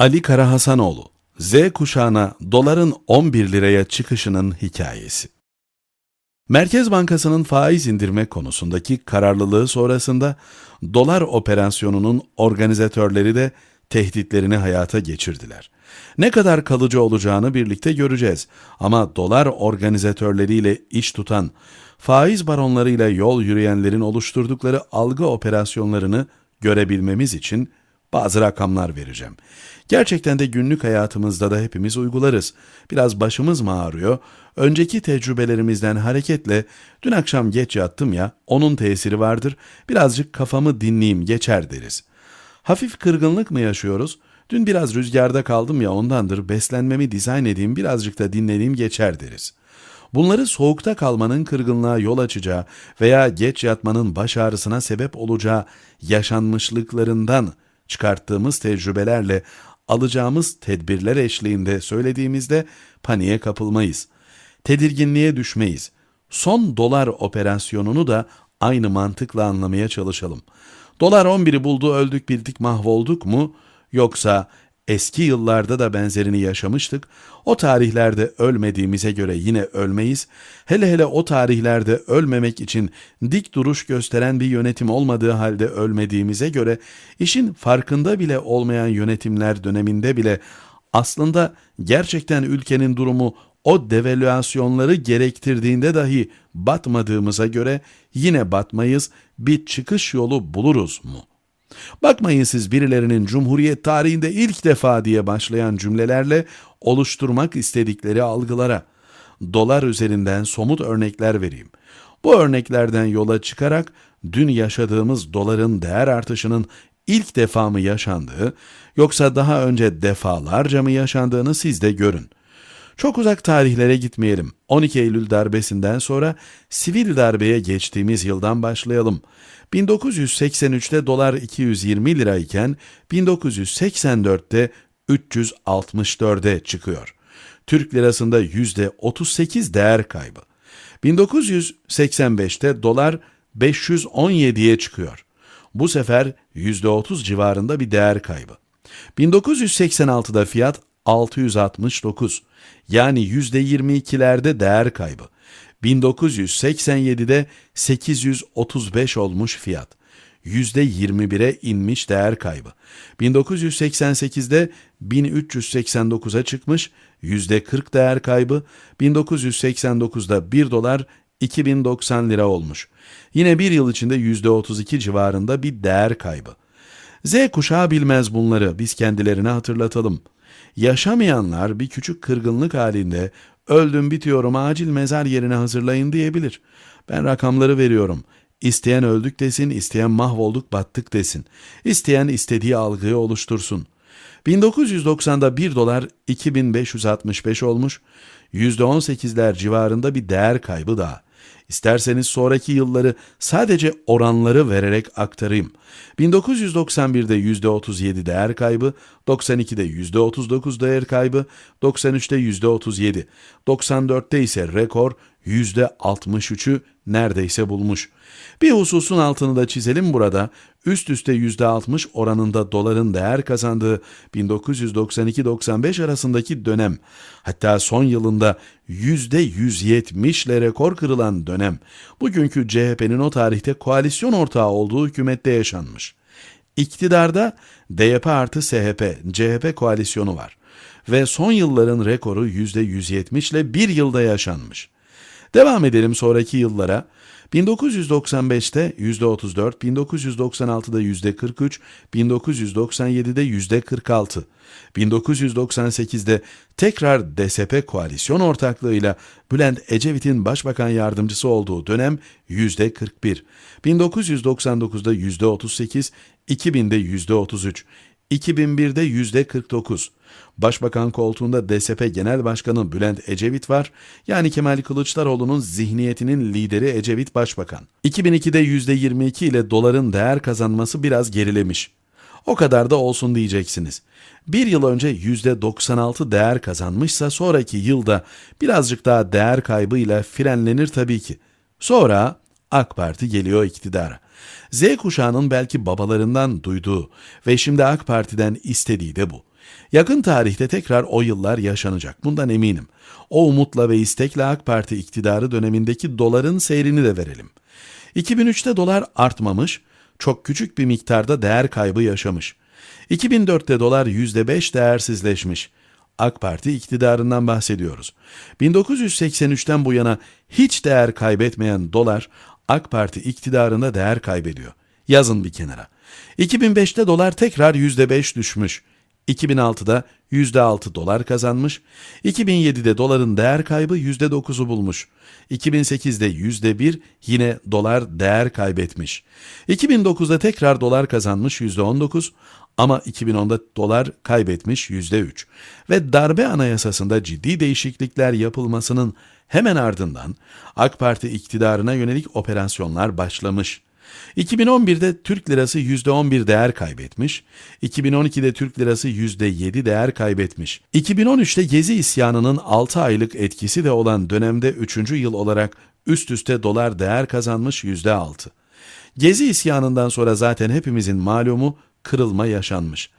Ali Karahasanoğlu, Z kuşağına doların 11 liraya çıkışının hikayesi. Merkez Bankası'nın faiz indirme konusundaki kararlılığı sonrasında dolar operasyonunun organizatörleri de tehditlerini hayata geçirdiler. Ne kadar kalıcı olacağını birlikte göreceğiz ama dolar organizatörleriyle iş tutan, faiz baronlarıyla yol yürüyenlerin oluşturdukları algı operasyonlarını görebilmemiz için bazı rakamlar vereceğim. Gerçekten de günlük hayatımızda da hepimiz uygularız. Biraz başımız mı ağrıyor? Önceki tecrübelerimizden hareketle dün akşam geç yattım ya, onun tesiri vardır. Birazcık kafamı dinleyeyim geçer deriz. Hafif kırgınlık mı yaşıyoruz? Dün biraz rüzgarda kaldım ya ondandır beslenmemi dizayn edeyim birazcık da dinleneyim geçer deriz. Bunları soğukta kalmanın kırgınlığa yol açacağı veya geç yatmanın baş ağrısına sebep olacağı yaşanmışlıklarından çıkarttığımız tecrübelerle alacağımız tedbirler eşliğinde söylediğimizde paniğe kapılmayız. Tedirginliğe düşmeyiz. Son dolar operasyonunu da aynı mantıkla anlamaya çalışalım. Dolar 11'i buldu öldük bildik mahvolduk mu? Yoksa eski yıllarda da benzerini yaşamıştık. O tarihlerde ölmediğimize göre yine ölmeyiz. Hele hele o tarihlerde ölmemek için dik duruş gösteren bir yönetim olmadığı halde ölmediğimize göre işin farkında bile olmayan yönetimler döneminde bile aslında gerçekten ülkenin durumu o devalüasyonları gerektirdiğinde dahi batmadığımıza göre yine batmayız, bir çıkış yolu buluruz mu? Bakmayın siz birilerinin Cumhuriyet tarihinde ilk defa diye başlayan cümlelerle oluşturmak istedikleri algılara. Dolar üzerinden somut örnekler vereyim. Bu örneklerden yola çıkarak dün yaşadığımız doların değer artışının ilk defa mı yaşandığı yoksa daha önce defalarca mı yaşandığını siz de görün. Çok uzak tarihlere gitmeyelim. 12 Eylül darbesinden sonra sivil darbeye geçtiğimiz yıldan başlayalım. 1983'te dolar 220 lirayken 1984'te 364'e çıkıyor. Türk lirasında %38 değer kaybı. 1985'te dolar 517'ye çıkıyor. Bu sefer %30 civarında bir değer kaybı. 1986'da fiyat 669 yani %22'lerde değer kaybı. 1987'de 835 olmuş fiyat. %21'e inmiş değer kaybı. 1988'de 1389'a çıkmış, %40 değer kaybı. 1989'da 1 dolar 2090 lira olmuş. Yine bir yıl içinde %32 civarında bir değer kaybı. Z kuşağı bilmez bunları, biz kendilerine hatırlatalım. Yaşamayanlar bir küçük kırgınlık halinde öldüm bitiyorum acil mezar yerine hazırlayın diyebilir. Ben rakamları veriyorum. İsteyen öldük desin, isteyen mahvolduk battık desin. İsteyen istediği algıyı oluştursun. 1990'da 1 dolar 2565 olmuş, %18'ler civarında bir değer kaybı daha. İsterseniz sonraki yılları sadece oranları vererek aktarayım. 1991'de %37 değer kaybı, 92'de %39 değer kaybı, 93'te %37, 94'te ise rekor %63'ü neredeyse bulmuş. Bir hususun altını da çizelim burada. Üst üste %60 oranında doların değer kazandığı 1992-95 arasındaki dönem, hatta son yılında %170 ile rekor kırılan dönem, bugünkü CHP'nin o tarihte koalisyon ortağı olduğu hükümette yaşanmış. İktidarda DYP artı SHP, CHP koalisyonu var ve son yılların rekoru %170 ile bir yılda yaşanmış. Devam edelim sonraki yıllara. 1995'te %34, 1996'da %43, 1997'de %46, 1998'de tekrar DSP koalisyon ortaklığıyla Bülent Ecevit'in başbakan yardımcısı olduğu dönem %41, 1999'da %38, 2000'de %33, 2001'de %49. Başbakan koltuğunda DSP Genel Başkanı Bülent Ecevit var. Yani Kemal Kılıçdaroğlu'nun zihniyetinin lideri Ecevit Başbakan. 2002'de %22 ile doların değer kazanması biraz gerilemiş. O kadar da olsun diyeceksiniz. Bir yıl önce %96 değer kazanmışsa sonraki yılda birazcık daha değer kaybıyla frenlenir tabii ki. Sonra AK Parti geliyor iktidara. Z kuşağının belki babalarından duyduğu ve şimdi AK Parti'den istediği de bu. Yakın tarihte tekrar o yıllar yaşanacak. Bundan eminim. O umutla ve istekle AK Parti iktidarı dönemindeki doların seyrini de verelim. 2003'te dolar artmamış, çok küçük bir miktarda değer kaybı yaşamış. 2004'te dolar %5 değersizleşmiş. AK Parti iktidarından bahsediyoruz. 1983'ten bu yana hiç değer kaybetmeyen dolar AK Parti iktidarında değer kaybediyor. Yazın bir kenara. 2005'te dolar tekrar %5 düşmüş. 2006'da %6 dolar kazanmış. 2007'de doların değer kaybı %9'u bulmuş. 2008'de %1 yine dolar değer kaybetmiş. 2009'da tekrar dolar kazanmış %19 ama 2010'da dolar kaybetmiş %3 ve darbe anayasasında ciddi değişiklikler yapılmasının hemen ardından AK Parti iktidarına yönelik operasyonlar başlamış. 2011'de Türk lirası %11 değer kaybetmiş, 2012'de Türk lirası %7 değer kaybetmiş. 2013'te Gezi isyanının 6 aylık etkisi de olan dönemde 3. yıl olarak üst üste dolar değer kazanmış %6. Gezi isyanından sonra zaten hepimizin malumu kırılma yaşanmış.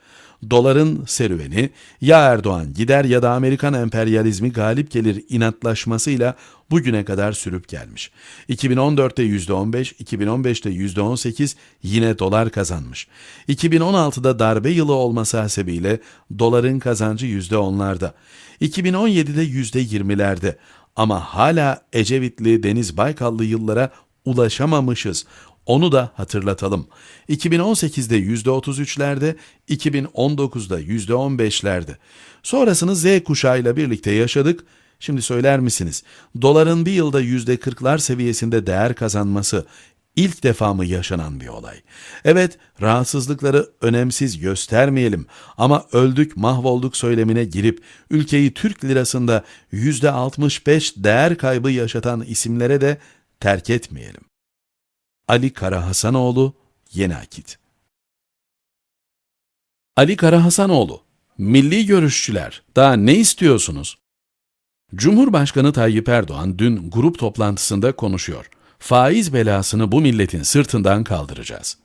Doların serüveni ya Erdoğan gider ya da Amerikan emperyalizmi galip gelir inatlaşmasıyla bugüne kadar sürüp gelmiş. 2014'te %15, 2015'te %18 yine dolar kazanmış. 2016'da darbe yılı olması hasebiyle doların kazancı %10'larda. 2017'de %20'lerde ama hala Ecevitli, Deniz Baykallı yıllara ulaşamamışız. Onu da hatırlatalım. 2018'de %33'lerde, 2019'da %15'lerde. Sonrasını Z kuşağıyla birlikte yaşadık. Şimdi söyler misiniz? Doların bir yılda %40'lar seviyesinde değer kazanması ilk defa mı yaşanan bir olay? Evet, rahatsızlıkları önemsiz göstermeyelim ama öldük, mahvolduk söylemine girip ülkeyi Türk lirasında %65 değer kaybı yaşatan isimlere de terk etmeyelim. Ali Karahasanoğlu, Yeni Akit Ali Karahasanoğlu, Milli Görüşçüler, daha ne istiyorsunuz? Cumhurbaşkanı Tayyip Erdoğan dün grup toplantısında konuşuyor. Faiz belasını bu milletin sırtından kaldıracağız.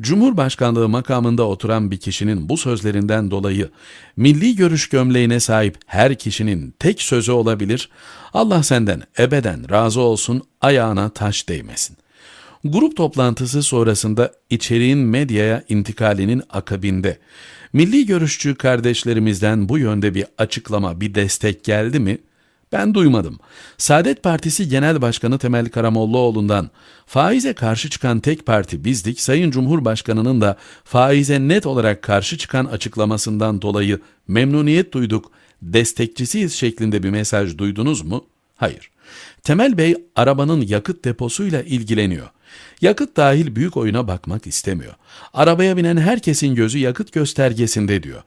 Cumhurbaşkanlığı makamında oturan bir kişinin bu sözlerinden dolayı milli görüş gömleğine sahip her kişinin tek sözü olabilir, Allah senden ebeden razı olsun ayağına taş değmesin. Grup toplantısı sonrasında içeriğin medyaya intikalinin akabinde milli görüşçü kardeşlerimizden bu yönde bir açıklama, bir destek geldi mi? Ben duymadım. Saadet Partisi Genel Başkanı Temel Karamollaoğlu'ndan faize karşı çıkan tek parti bizdik, Sayın Cumhurbaşkanı'nın da faize net olarak karşı çıkan açıklamasından dolayı memnuniyet duyduk, destekçisiyiz şeklinde bir mesaj duydunuz mu? Hayır. Temel Bey arabanın yakıt deposuyla ilgileniyor. Yakıt dahil büyük oyuna bakmak istemiyor. Arabaya binen herkesin gözü yakıt göstergesinde diyor.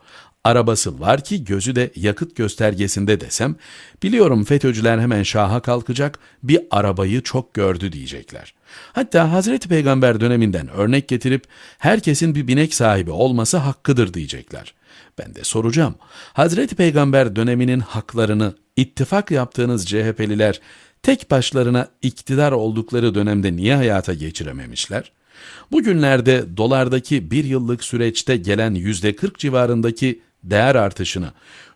Arabası var ki gözü de yakıt göstergesinde desem, biliyorum FETÖ'cüler hemen şaha kalkacak, bir arabayı çok gördü diyecekler. Hatta Hazreti Peygamber döneminden örnek getirip herkesin bir binek sahibi olması hakkıdır diyecekler. Ben de soracağım. Hazreti Peygamber döneminin haklarını ittifak yaptığınız CHP'liler tek başlarına iktidar oldukları dönemde niye hayata geçirememişler? Bugünlerde dolardaki bir yıllık süreçte gelen yüzde 40 civarındaki değer artışını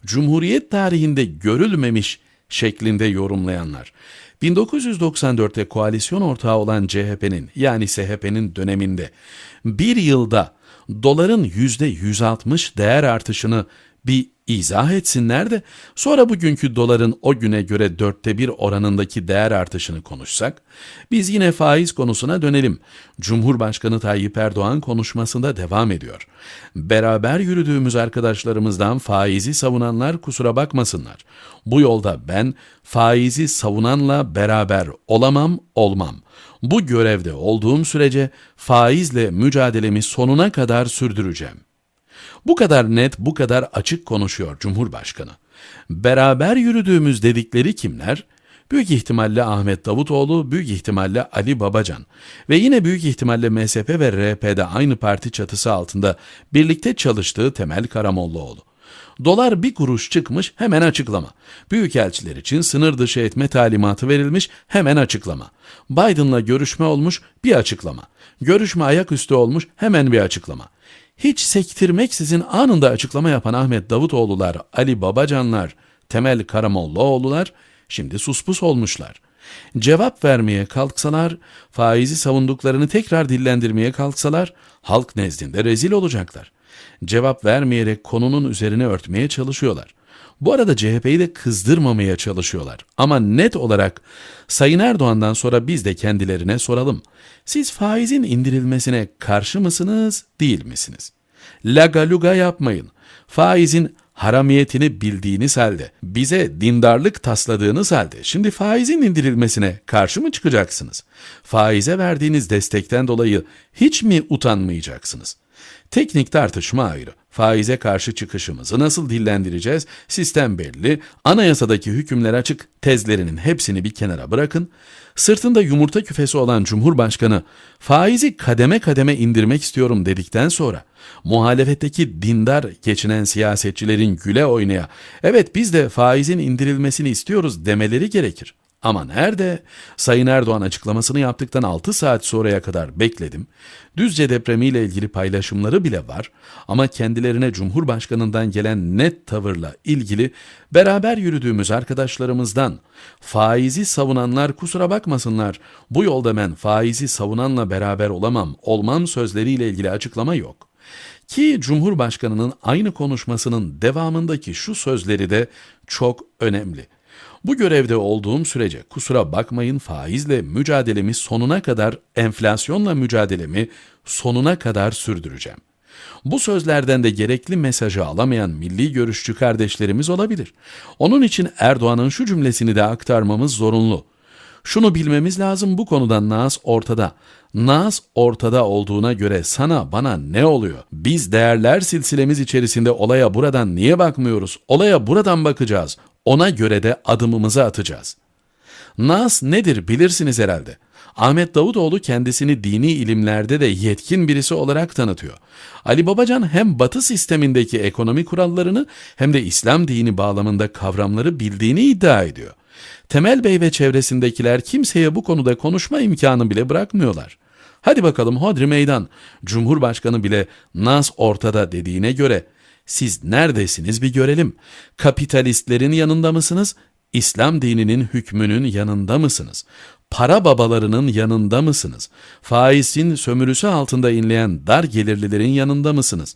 Cumhuriyet tarihinde görülmemiş şeklinde yorumlayanlar, 1994'te koalisyon ortağı olan CHP'nin yani SHP'nin döneminde bir yılda doların yüzde 160 değer artışını bir izah etsinler de sonra bugünkü doların o güne göre dörtte bir oranındaki değer artışını konuşsak, biz yine faiz konusuna dönelim. Cumhurbaşkanı Tayyip Erdoğan konuşmasında devam ediyor. Beraber yürüdüğümüz arkadaşlarımızdan faizi savunanlar kusura bakmasınlar. Bu yolda ben faizi savunanla beraber olamam, olmam. Bu görevde olduğum sürece faizle mücadelemi sonuna kadar sürdüreceğim. Bu kadar net, bu kadar açık konuşuyor Cumhurbaşkanı. Beraber yürüdüğümüz dedikleri kimler? Büyük ihtimalle Ahmet Davutoğlu, büyük ihtimalle Ali Babacan ve yine büyük ihtimalle MSP ve RHP'de aynı parti çatısı altında birlikte çalıştığı Temel Karamollaoğlu. Dolar bir kuruş çıkmış hemen açıklama. Büyükelçiler için sınır dışı etme talimatı verilmiş hemen açıklama. Biden'la görüşme olmuş bir açıklama. Görüşme ayaküstü olmuş hemen bir açıklama. Hiç sektirmeksizin anında açıklama yapan Ahmet Davutoğlular, Ali Babacanlar, Temel Karamollaoğlular şimdi suspus olmuşlar. Cevap vermeye kalksalar, faizi savunduklarını tekrar dillendirmeye kalksalar, halk nezdinde rezil olacaklar. Cevap vermeyerek konunun üzerine örtmeye çalışıyorlar. Bu arada CHP'yi de kızdırmamaya çalışıyorlar. Ama net olarak Sayın Erdoğan'dan sonra biz de kendilerine soralım. Siz faizin indirilmesine karşı mısınız, değil misiniz? Laga luga yapmayın. Faizin haramiyetini bildiğiniz halde, bize dindarlık tasladığınız halde şimdi faizin indirilmesine karşı mı çıkacaksınız? Faize verdiğiniz destekten dolayı hiç mi utanmayacaksınız? Teknik tartışma ayrı. Faize karşı çıkışımızı nasıl dillendireceğiz? Sistem belli. Anayasadaki hükümler açık. Tezlerinin hepsini bir kenara bırakın. Sırtında yumurta küfesi olan Cumhurbaşkanı faizi kademe kademe indirmek istiyorum dedikten sonra muhalefetteki dindar geçinen siyasetçilerin güle oynaya evet biz de faizin indirilmesini istiyoruz demeleri gerekir. Ama nerede? Sayın Erdoğan açıklamasını yaptıktan 6 saat sonraya kadar bekledim. Düzce depremiyle ilgili paylaşımları bile var ama kendilerine Cumhurbaşkanından gelen net tavırla ilgili beraber yürüdüğümüz arkadaşlarımızdan faizi savunanlar kusura bakmasınlar bu yolda ben faizi savunanla beraber olamam, olmam sözleriyle ilgili açıklama yok. Ki Cumhurbaşkanının aynı konuşmasının devamındaki şu sözleri de çok önemli. Bu görevde olduğum sürece kusura bakmayın faizle mücadelemi sonuna kadar, enflasyonla mücadelemi sonuna kadar sürdüreceğim. Bu sözlerden de gerekli mesajı alamayan milli görüşçü kardeşlerimiz olabilir. Onun için Erdoğan'ın şu cümlesini de aktarmamız zorunlu. Şunu bilmemiz lazım bu konuda Nas ortada. Nas ortada olduğuna göre sana bana ne oluyor? Biz değerler silsilemiz içerisinde olaya buradan niye bakmıyoruz? Olaya buradan bakacağız. Ona göre de adımımızı atacağız. Nas nedir bilirsiniz herhalde. Ahmet Davutoğlu kendisini dini ilimlerde de yetkin birisi olarak tanıtıyor. Ali Babacan hem Batı sistemindeki ekonomi kurallarını hem de İslam dini bağlamında kavramları bildiğini iddia ediyor. Temel Bey ve çevresindekiler kimseye bu konuda konuşma imkanı bile bırakmıyorlar. Hadi bakalım hodri meydan. Cumhurbaşkanı bile nas ortada dediğine göre siz neredesiniz bir görelim. Kapitalistlerin yanında mısınız? İslam dininin hükmünün yanında mısınız? Para babalarının yanında mısınız? Faizin sömürüsü altında inleyen dar gelirlilerin yanında mısınız?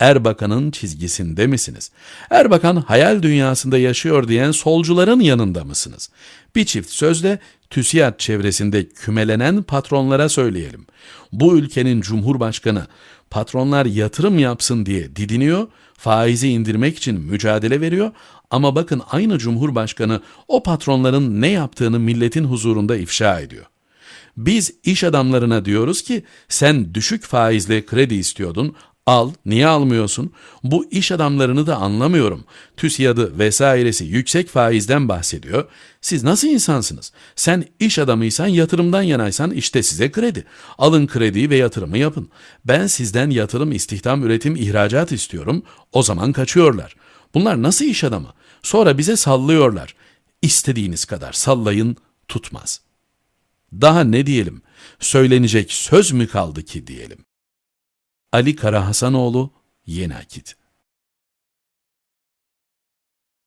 Erbakan'ın çizgisinde misiniz? Erbakan hayal dünyasında yaşıyor diyen solcuların yanında mısınız? Bir çift sözle TÜSİAD çevresinde kümelenen patronlara söyleyelim. Bu ülkenin cumhurbaşkanı patronlar yatırım yapsın diye didiniyor, faizi indirmek için mücadele veriyor ama bakın aynı cumhurbaşkanı o patronların ne yaptığını milletin huzurunda ifşa ediyor. Biz iş adamlarına diyoruz ki sen düşük faizle kredi istiyordun Al, niye almıyorsun? Bu iş adamlarını da anlamıyorum. TÜSİAD'ı vesairesi yüksek faizden bahsediyor. Siz nasıl insansınız? Sen iş adamıysan yatırımdan yanaysan işte size kredi. Alın krediyi ve yatırımı yapın. Ben sizden yatırım, istihdam, üretim, ihracat istiyorum. O zaman kaçıyorlar. Bunlar nasıl iş adamı? Sonra bize sallıyorlar. İstediğiniz kadar sallayın, tutmaz. Daha ne diyelim? Söylenecek söz mü kaldı ki diyelim? Ali Karahasanoğlu, Yeni Akit